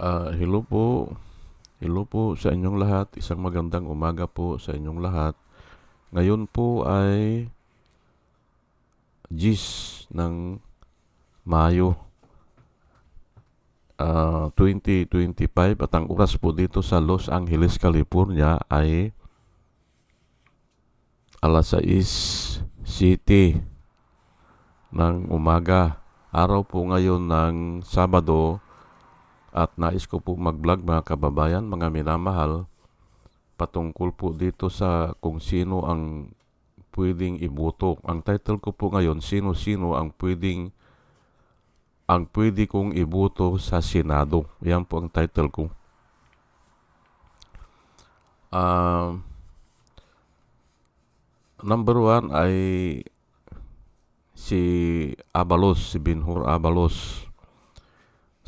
Ah, hello po. Hello po sa inyong lahat. Isang magandang umaga po sa inyong lahat. Ngayon po ay 10 ng Mayo ah, 2025 at ang oras po dito sa Los Angeles, California ay alas 6 City ng umaga. Araw po ngayon ng Sabado at nais ko po mag-vlog mga kababayan, mga minamahal patungkol po dito sa kung sino ang pwedeng iboto. Ang title ko po ngayon, sino-sino ang pwedeng ang pwede kong iboto sa Senado. Yan po ang title ko. Ah, number one ay si Abalos, si Binhur Abalos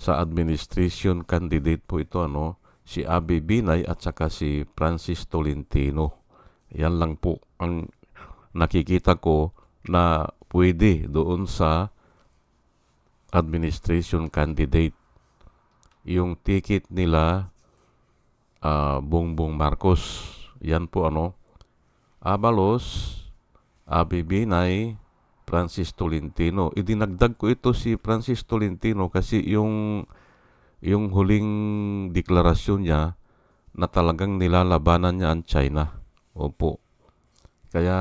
sa administration candidate po ito ano si Abi Binay at saka si Francis Tolentino. Yan lang po ang nakikita ko na pwede doon sa administration candidate. Yung ticket nila ah, Bongbong Marcos. Yan po ano. Abalos, Abi Binay, Francis Tolentino. Idinagdag ko ito si Francis Tolentino kasi yung yung huling deklarasyon niya na talagang nilalabanan niya ang China. Opo. Kaya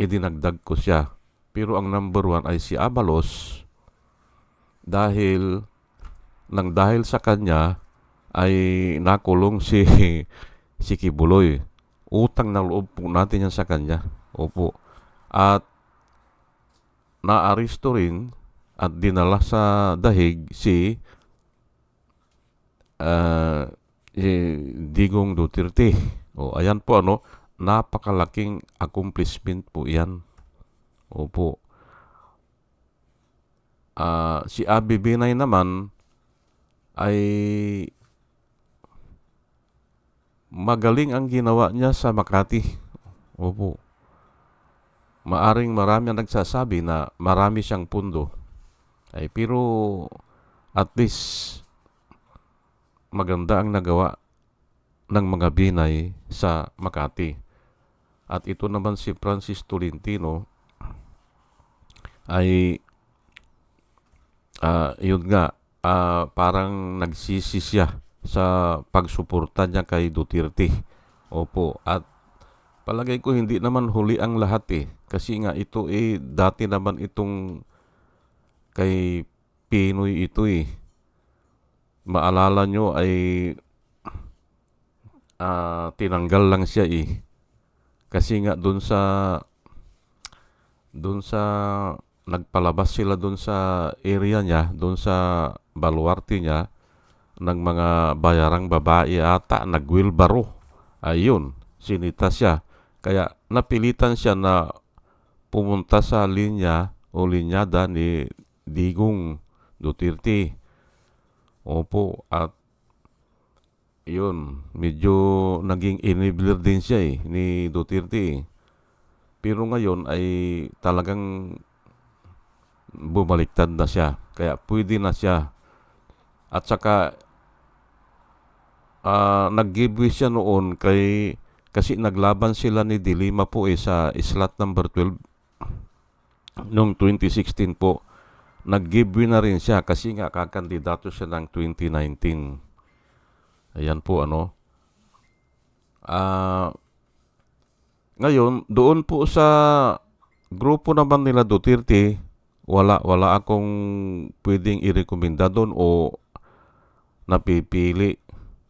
idinagdag ko siya. Pero ang number one ay si Abalos dahil nang dahil sa kanya ay nakulong si si Kibuloy. Utang na loob po natin yan sa kanya. Opo. At naaresto rin at dinala sa dahig si ah, si Digong Duterte. O ayan po ano, napakalaking accomplishment po 'yan. Opo. Ah, si Abi Binay naman ay magaling ang ginawa niya sa Makati. Opo. Maaring marami ang nagsasabi na marami siyang pundo. Ay pero at least maganda ang nagawa ng mga Binay sa Makati. At ito naman si Francis Tolentino ay ah, yun nga ah, parang nagsisi siya sa pagsuporta niya kay Duterte. Opo, at palagay ko hindi naman huli ang lahat eh. Kasi nga ito eh, dati naman itong kay Pinoy ito eh. Maalala nyo ay ah, tinanggal lang siya eh. Kasi nga doon sa doon sa nagpalabas sila doon sa area niya, doon sa baluarte niya ng mga bayarang babae ata nagwilbaro. Ayun, sinita siya. Kaya napilitan siya na pumunta sa linya o linyada ni Digong Duterte. Opo, at yun, medyo naging enabler din siya eh, ni Duterte. Pero ngayon ay talagang bumaliktad na siya. Kaya pwede na siya. At saka ah nag-giveaway siya noon kay kasi naglaban sila ni Dilima po eh sa slot number 12 noong 2016 po. Nag-giveaway na rin siya kasi nga kakandidato siya ng 2019. Ayan po ano. Ah ngayon, doon po sa grupo naman nila Duterte, wala wala akong pwedeng irekomenda doon o napipili.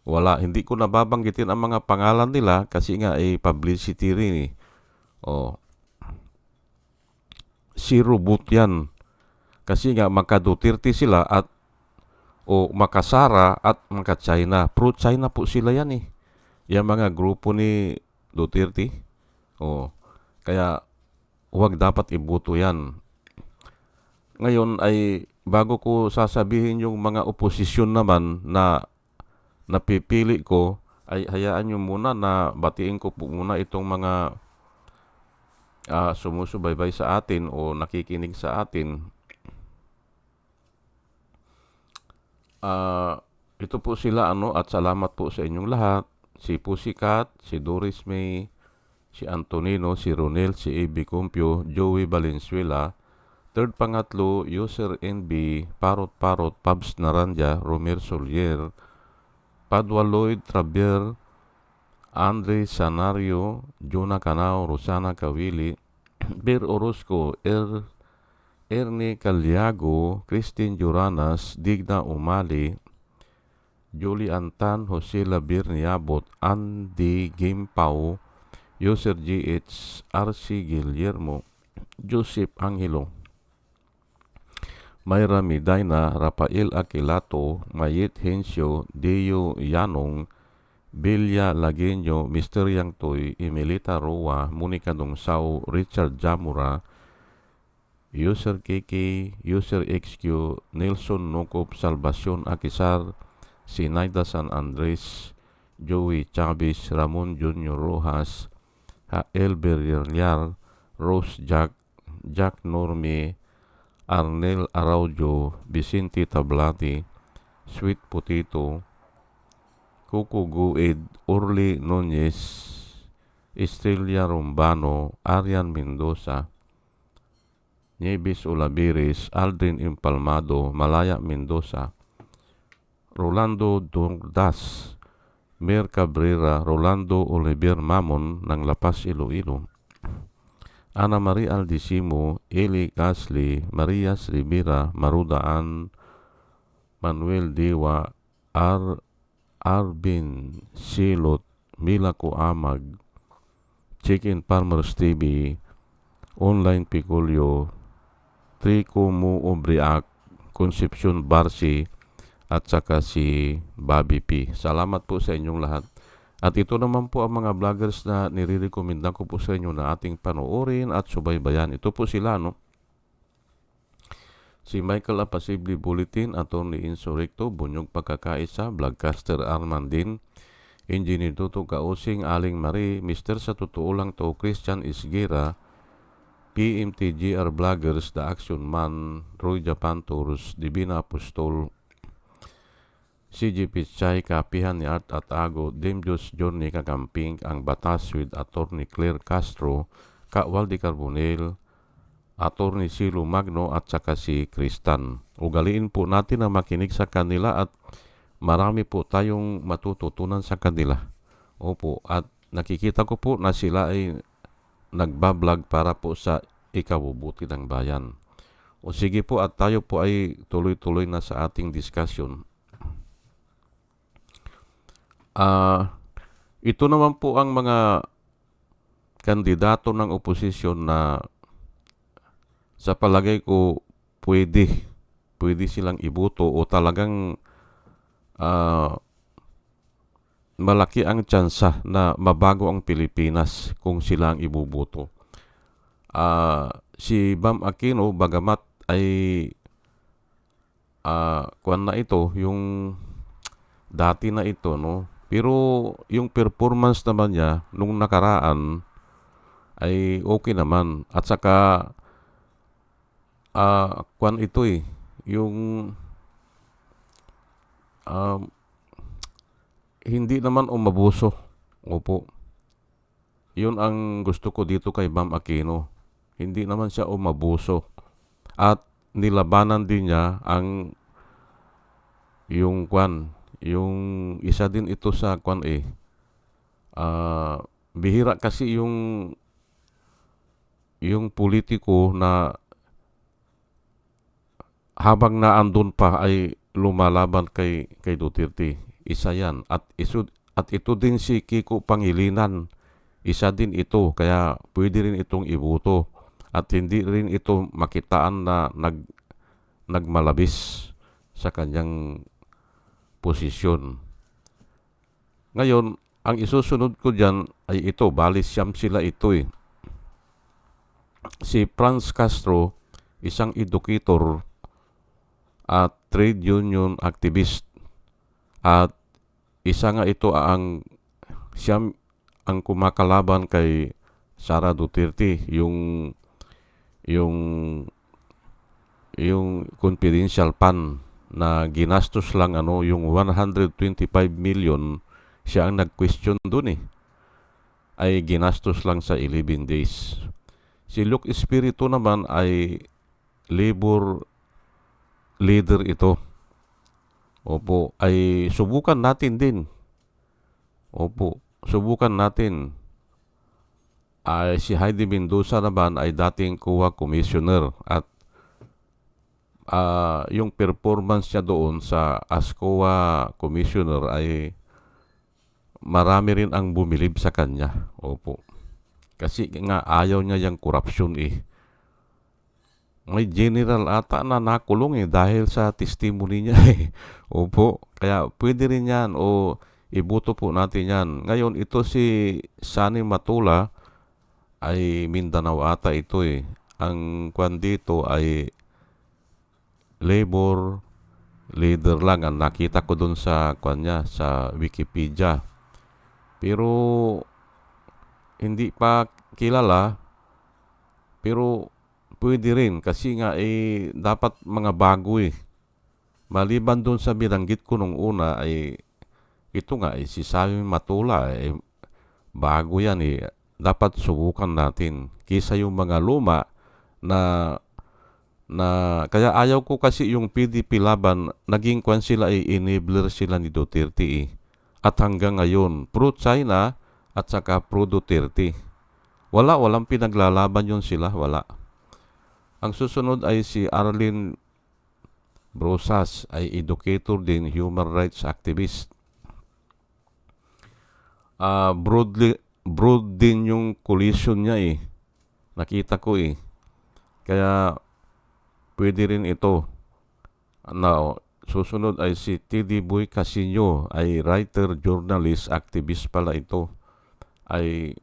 Wala, hindi ko nababanggitin ang mga pangalan nila kasi nga ay publicity rin eh. O, zero vote yan. Kasi nga maka Duterte sila at o makasara at maka China. Pro China po sila yan eh. Yung mga grupo ni Duterte. O, kaya huwag dapat iboto yan. Ngayon ay bago ko sasabihin yung mga oposisyon naman na napipili ko, ay hayaan nyo muna na batiin ko po muna itong mga ah, sumusubaybay sa atin o nakikinig sa atin Ah, ito po sila ano at salamat po sa inyong lahat. Si Pusikat, si Doris May, si Antonino, si Ronel, si AB Cumpio, Joey Valenzuela, Third pangatlo, User NB, Parot Parot, Pabs Naranja, Romer Solier, Padua Lloyd, Trabier, Andre Sanario, Jonah Canao, Rosana Kawili, Bir Orozco, Er, Ernie Calyago, Christine Juranas, Digna Umali, Julie Antan, Jose Labir Niabot, Andy Gimpao, User GH, RC Guillermo, Joseph Angelo, Mayra Medina, Rafael Aquilato, Mayet Hensio, Deo Yanong, Bilya Lagenyo, Mr. Yang Toy, Emilita Roa, Monica Dungsao, Richard Jamura, User KK, User XQ, Nelson Nokop, Salvacion Akisar, Sinaida San Andres, Joey Chavez, Ramon Junior Rojas, Hael Berriar, Rose Jack, Jack Norme, Arnel Araujo, Vicente Tablati, Sweet Potato, Coco Gued, Orly Nunez, Estrella Rombano, Arian Mendoza, Nieves Olaviris, Aldrin Impalmado, Malaya Mendoza, Rolando Dordas, Mer Cabrera, Rolando Oliver Mamon ng Lapas Iloilo, Ana Maria Aldisimo, Eli Gasly, Maria Rivera, Marudaan, Manuel Dewa, Ar Arvin Silot, Mila Kuamag, Chicken Farmers TV, Online Piculio, Trico Mu Obriak, Concepcion Barsi, at saka si Bobby P. Salamat po sa inyong lahat. At ito naman po ang mga vloggers na nire-recommenda ko po sa inyo na ating panoorin at subaybayan. Ito po sila, no? Si Michael Apasibli Bulletin, Attorney Insurrecto, Bunyog Pagkakaisa, Vlogcaster Armandin, Engineer Tuto Kausing, Aling Marie, Mr. Sa Totoo Lang To, Christian Isgira, PMTGR Vloggers, The Action Man, Roy Japan Tours, Divina Apostol, CG Pichay, kapihan ni Art at Ago, Demjos Journey Kakamping, ang batas with Attorney Claire Castro, Kawal di Carbonel, Attorney Silo Magno at saka si Kristan. Ugaliin po natin na makinig sa kanila at marami po tayong matututunan sa kanila. Opo, at nakikita ko po na sila ay nagbablog para po sa ikabubuti ng bayan. O sige po at tayo po ay tuloy-tuloy na sa ating discussion. Ah, ito naman po ang mga kandidato ng oposisyon na sa palagay ko pwede pwede silang iboto o talagang ah, malaki ang tsansa na mabago ang Pilipinas kung sila ang ibuboto. Ah, si Bam Aquino bagamat ay ah, kuan na ito yung dati na ito no pero yung performance naman niya nung nakaraan ay okay naman. At saka uh, kwan ito eh, yung um, hindi naman umabuso. Opo. Yun ang gusto ko dito kay Bam Aquino. Hindi naman siya umabuso. At nilabanan din niya ang yung kwan, yung isa din ito sa kwan eh. Uh, bihira kasi yung yung politiko na habang naandun pa ay lumalaban kay kay Duterte. Isa yan. At, iso, at ito din si Kiko Pangilinan. Isa din ito. Kaya pwede rin itong ibuto. At hindi rin ito makitaan na nag, nagmalabis sa kanyang posisyon. Ngayon, ang isusunod ko dyan ay ito, bali siyam sila ito eh. Si Franz Castro, isang educator at trade union activist at isa nga ito ang siyam ang kumakalaban kay Sara Duterte yung yung yung confidential pan na ginastos lang ano yung 125 million siya ang nag-question doon eh ay ginastos lang sa 11 days. Si Luke Espiritu naman ay labor leader ito. Opo, ay subukan natin din. Opo, subukan natin. Ay si Heidi Mendoza naman ay dating kuwa commissioner at ah, yung performance niya doon sa ASCOA commissioner ay marami rin ang bumilib sa kanya. Opo. Kasi nga ayaw niya yung corruption eh. May general ata na nakulong eh dahil sa testimony niya eh. Opo. Kaya pwede rin yan o ibuto po natin yan. Ngayon ito si Sani Matula ay Mindanao ata ito eh. Ang kwan dito ay labor leader lang ang nakita ko doon sa kwan niya, sa Wikipedia. Pero hindi pa kilala pero pwede rin kasi nga eh dapat mga bago eh. Maliban doon sa binanggit ko nung una ay ito nga eh si Sami Matula eh bago yan eh. Dapat subukan natin kisa yung mga luma na na kaya ayaw ko kasi yung PDP laban naging kwan sila eh enabler sila ni Duterte eh. At hanggang ngayon pro China at saka pro Duterte. Wala, walang pinaglalaban yun sila, wala. Ang susunod ay si Arlene Brosas, ay educator din, human rights activist. Ah, broadly, broad din yung collision niya eh. Nakita ko eh. Kaya pwede rin ito. Now, susunod ay si T.D. Boy Casino, ay writer, journalist, activist pala ito. Ay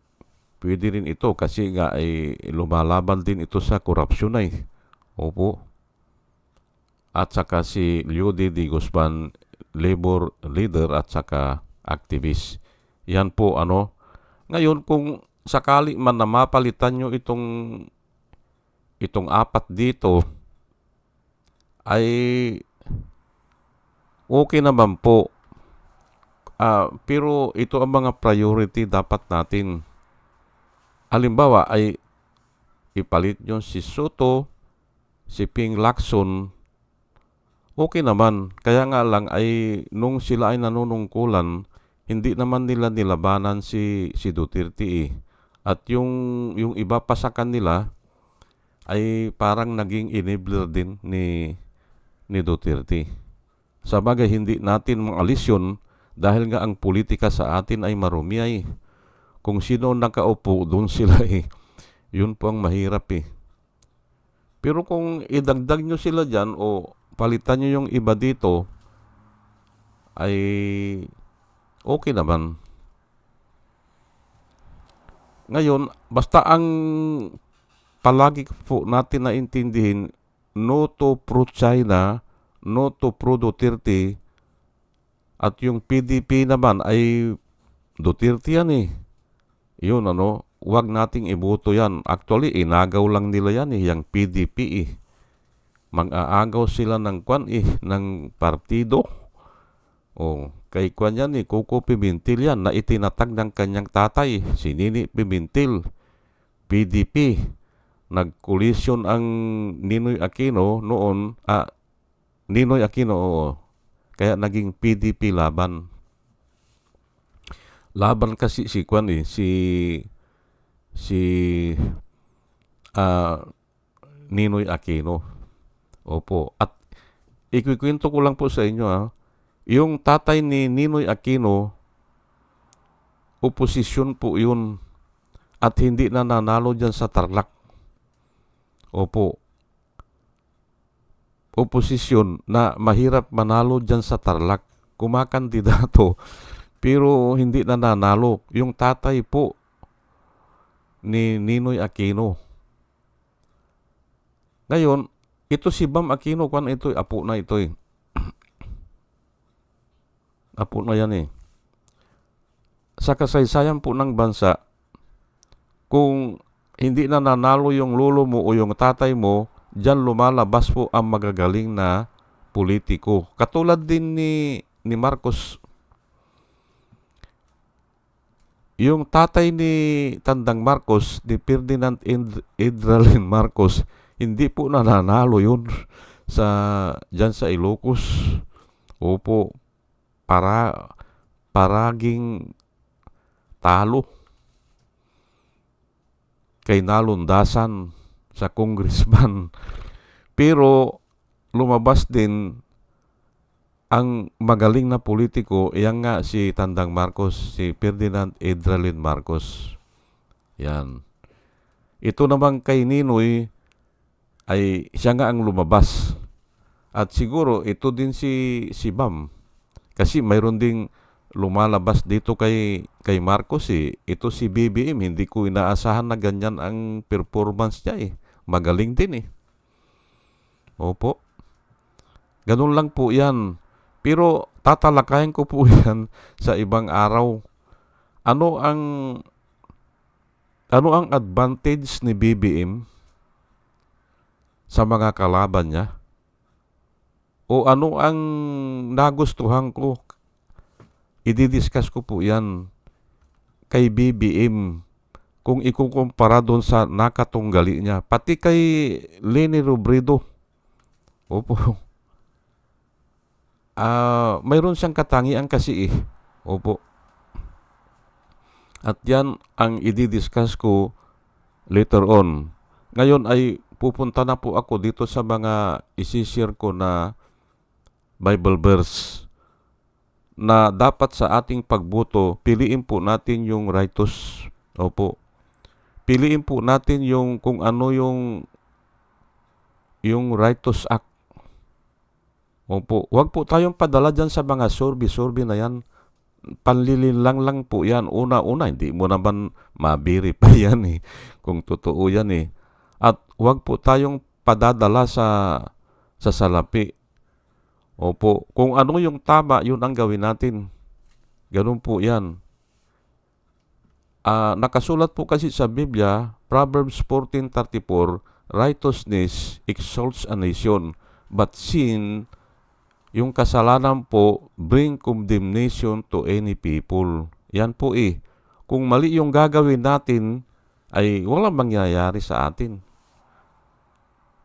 pwede rin ito kasi nga ay lumalaban din ito sa korupsyon ay. Opo. At saka si Liudi Di Guzman, labor leader at saka activist. Yan po ano. Ngayon kung sakali man na mapalitan nyo itong itong apat dito ay okay naman po. Ah, pero ito ang mga priority dapat natin halimbawa ay ipalit nyo si Soto, si Ping Lacson, okay naman. Kaya nga lang ay nung sila ay nanunungkulan, hindi naman nila nilabanan si, si Duterte eh. At yung, yung iba pa sa kanila ay parang naging enabler din ni, ni Duterte. Sa bagay, hindi natin maalis yun dahil nga ang politika sa atin ay marumi ay kung sino nakaupo, doon sila eh. Yun po ang mahirap eh. Pero kung idagdag nyo sila dyan o palitan nyo yung iba dito, ay okay naman. Ngayon, basta ang palagi po natin naintindihin, no to pro-China, no to pro-Duterte, at yung PDP naman ay Duterte yan eh. Yun ano, wag nating iboto yan. Actually, inagaw lang nila yan eh, yung PDP eh. Mag-aagaw sila ng kwan eh, ng partido. O, kay kwan yan eh, Coco Pimentel yan, na itinatag ng kanyang tatay, si Nini Pimentel, PDP. Nag-collision ang Ninoy Aquino noon, ah, Ninoy Aquino, oo. Kaya naging PDP laban laban kasi si Kwan eh, si si uh, Ninoy Aquino. Opo. At ikikwento ko lang po sa inyo ha, yung tatay ni Ninoy Aquino, oposisyon po yun at hindi na nanalo dyan sa Tarlac. Opo. Oposisyon na mahirap manalo dyan sa Tarlac. Kumakandidato pero hindi na nanalo. Yung tatay po ni Ninoy Aquino. Ngayon, ito si Bam Aquino, kwan ito, apo na ito eh. apo na yan eh. Sa kasaysayan po ng bansa, kung hindi na nanalo yung lolo mo o yung tatay mo, dyan lumalabas po ang magagaling na politiko. Katulad din ni ni Marcos. Yung tatay ni Tandang Marcos, ni Ferdinand Ed- Edralin Marcos, hindi po nananalo yun sa dyan sa Ilocos. Opo, para paraging talo kay nalundasan sa congressman. Pero lumabas din ang magaling na politiko, yan nga si Tandang Marcos, si Ferdinand Edralin Marcos. Yan. Ito naman kay Ninoy ay siya nga ang lumabas. At siguro ito din si si Bam. Kasi mayroon ding lumalabas dito kay kay Marcos eh. Ito si BBM, hindi ko inaasahan na ganyan ang performance niya eh. Magaling din eh. Opo. Ganun lang po yan. Pero tatalakayin ko po yan sa ibang araw. Ano ang ano ang advantage ni BBM sa mga kalaban niya? O ano ang nagustuhan ko? Ididiscuss ko po yan kay BBM kung ikukumpara doon sa nakatunggali niya. Pati kay Leni Robredo. Opo. Ah, mayroon siyang katangian kasi eh. Opo. At yan ang i-discuss ko later on. Ngayon ay pupunta na po ako dito sa mga isishare ko na Bible verse na dapat sa ating pagboto, piliin po natin yung righteous. Opo. Piliin po natin yung kung ano yung yung righteous act Opo, wag po tayong padala dyan sa mga survey-survey na yan. Panlililang lang po yan. Una-una, hindi mo naman mabiri pa yan eh. Kung totoo yan eh. At wag po tayong padadala sa sa salapi. Opo, kung ano yung tama, yun ang gawin natin. Ganun po yan. Ah, nakasulat po kasi sa Biblia, Proverbs 14.34, Righteousness exalts a nation, but sin yung kasalanan po bring condemnation to any people. Yan po eh. Kung mali yung gagawin natin, ay walang mangyayari sa atin.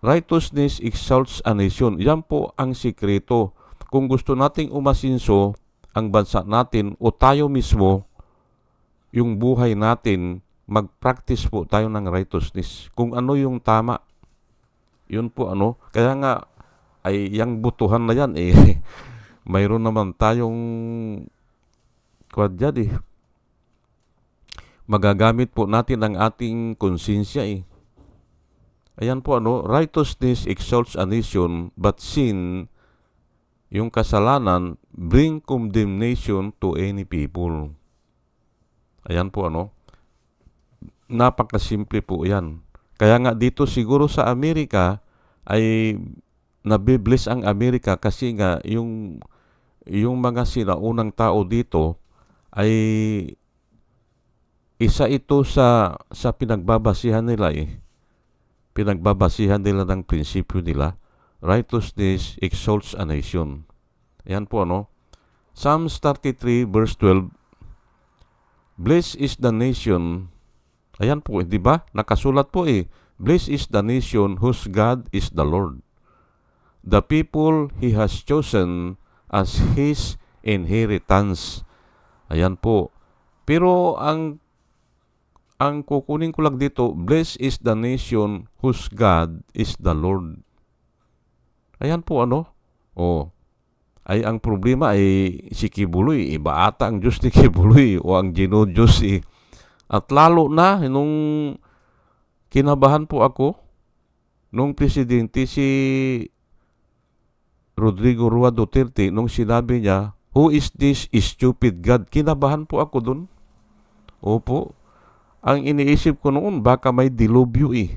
Righteousness exalts a nation. Yan po ang sikreto. Kung gusto nating umasinso ang bansa natin o tayo mismo, yung buhay natin, mag-practice po tayo ng righteousness. Kung ano yung tama. Yun po ano. Kaya nga, ay yang butuhan na yan eh mayroon naman tayong kwadyan eh magagamit po natin ang ating konsensya eh ayan po ano righteousness exalts a nation but sin yung kasalanan bring condemnation to any people ayan po ano napakasimple po yan kaya nga dito siguro sa Amerika ay nabibless ang Amerika kasi nga yung yung mga sinaunang tao dito ay isa ito sa sa pinagbabasihan nila eh. Pinagbabasihan nila ng prinsipyo nila. Righteousness exalts a nation. Yan po ano. Psalms 33 verse 12 Blessed is the nation. Ayan po, di ba? Nakasulat po eh. Blessed is the nation whose God is the Lord the people He has chosen as His inheritance. Ayan po. Pero ang ang kukunin ko lang dito, blessed is the nation whose God is the Lord. Ayan po ano? Oh. Ay ang problema ay si Kibuloy, iba ata ang Diyos ni Kibuloy o ang Gino Diyos eh. At lalo na nung kinabahan po ako nung presidente si Rodrigo Rua Duterte nung sinabi niya, Who is this stupid God? Kinabahan po ako dun. Opo. Ang iniisip ko noon, baka may dilubyo eh.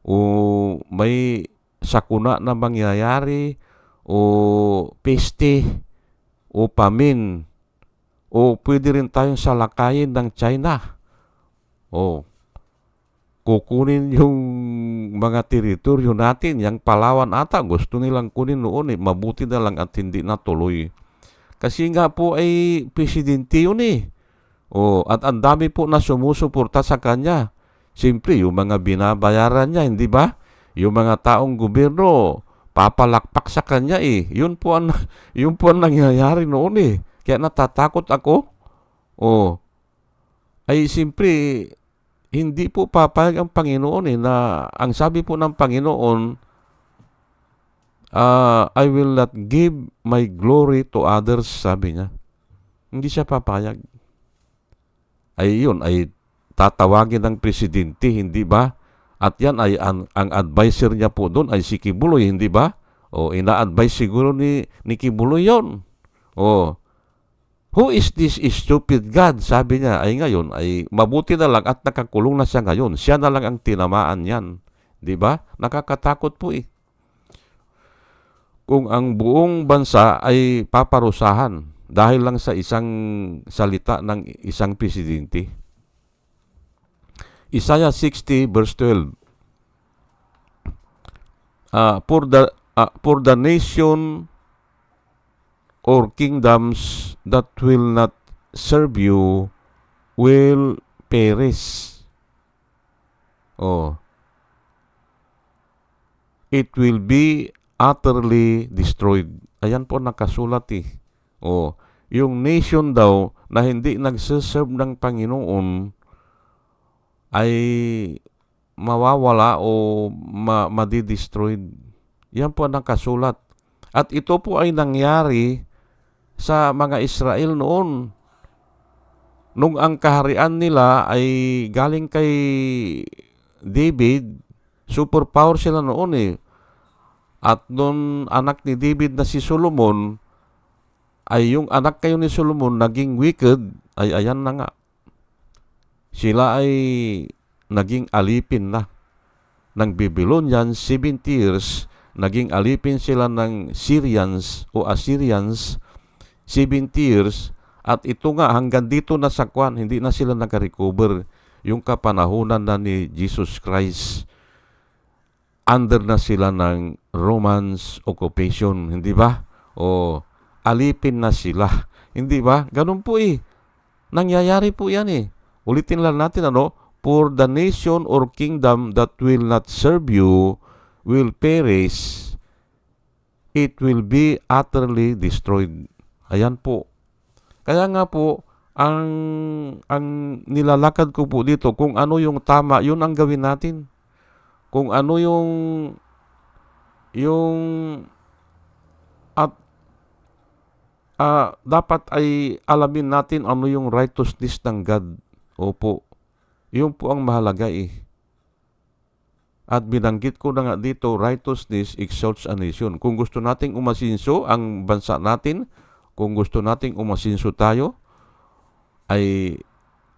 O may sakuna na mangyayari, o peste, o pamin, o pwede rin tayong salakayin ng China. O, kukunin yung mga teritoryo natin, yung Palawan ata, gusto nilang kunin noon eh, mabuti na lang at hindi natuloy. Kasi nga po ay presidente yun eh. O, at ang dami po na sumusuporta sa kanya. Siyempre, yung mga binabayaran niya, hindi ba? Yung mga taong gobyerno, papalakpak sa kanya eh. Yun po ang, yun po ang nangyayari noon eh. Kaya natatakot ako. O, ay siyempre, hindi po papayag ang Panginoon eh, na ang sabi po ng Panginoon, ah, I will not give my glory to others, sabi niya. Hindi siya papayag. Ay yun, ay tatawagin ng presidente, hindi ba? At yan ay ang, ang advisor niya po doon ay si Kibuloy, hindi ba? O ina-advise siguro ni, ni Kibuloy yon. O, who is this stupid God? Sabi niya, ay ngayon, ay mabuti na lang at nakakulong na siya ngayon. Siya na lang ang tinamaan yan. Di ba? Nakakatakot po eh. Kung ang buong bansa ay paparusahan dahil lang sa isang salita ng isang presidente. Isaiah 60 verse 12. Uh, for the uh, for the nation or kingdoms that will not serve you will perish. Oh. It will be utterly destroyed. Ayan po nakasulat eh. Oh, yung nation daw na hindi nagsiserve ng Panginoon ay mawawala o ma madidestroyed. Yan po ang nakasulat. At ito po ay nangyari sa mga Israel noon. Nung ang kaharian nila ay galing kay David, superpower sila noon eh. At nung anak ni David na si Solomon, ay yung anak kayo ni Solomon naging wicked, ay ayan na nga. Sila ay naging alipin na ng Babylonians 70 years, naging alipin sila ng Syrians o Assyrians 70 years, at ito nga hanggang dito na sa kwan, hindi na sila nakarecover yung kapanahunan na ni Jesus Christ. Under na sila ng Romans occupation, hindi ba? O alipin na sila. Hindi ba? Ganun po eh. Nangyayari po yan eh. Ulitin lang natin ano, For the nation or kingdom that will not serve you will perish. It will be utterly destroyed. Ayan po. Kaya nga po, ang, ang nilalakad ko po dito, kung ano yung tama, yun ang gawin natin. Kung ano yung yung at uh, dapat ay alamin natin ano yung righteousness ng God. Opo. Yun po ang mahalaga eh. At binanggit ko na nga dito, righteousness exalts a nation. Kung gusto nating umasinso ang bansa natin, kung gusto nating umasinso tayo, ay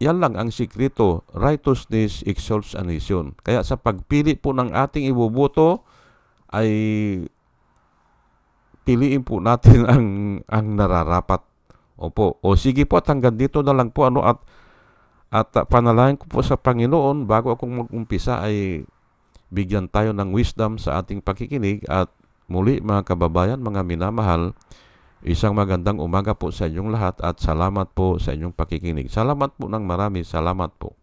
yan lang ang sikreto. Righteousness exalts a nation. Kaya sa pagpili po ng ating ibubuto, ay piliin po natin ang ang nararapat. Opo. O sige po at hanggang dito na lang po ano at at panalangin ko po sa Panginoon bago akong mag-umpisa ay bigyan tayo ng wisdom sa ating pakikinig at muli mga kababayan, mga minamahal, isang magandang umaga po sa inyong lahat at salamat po sa inyong pakikinig. Salamat po ng marami, salamat po.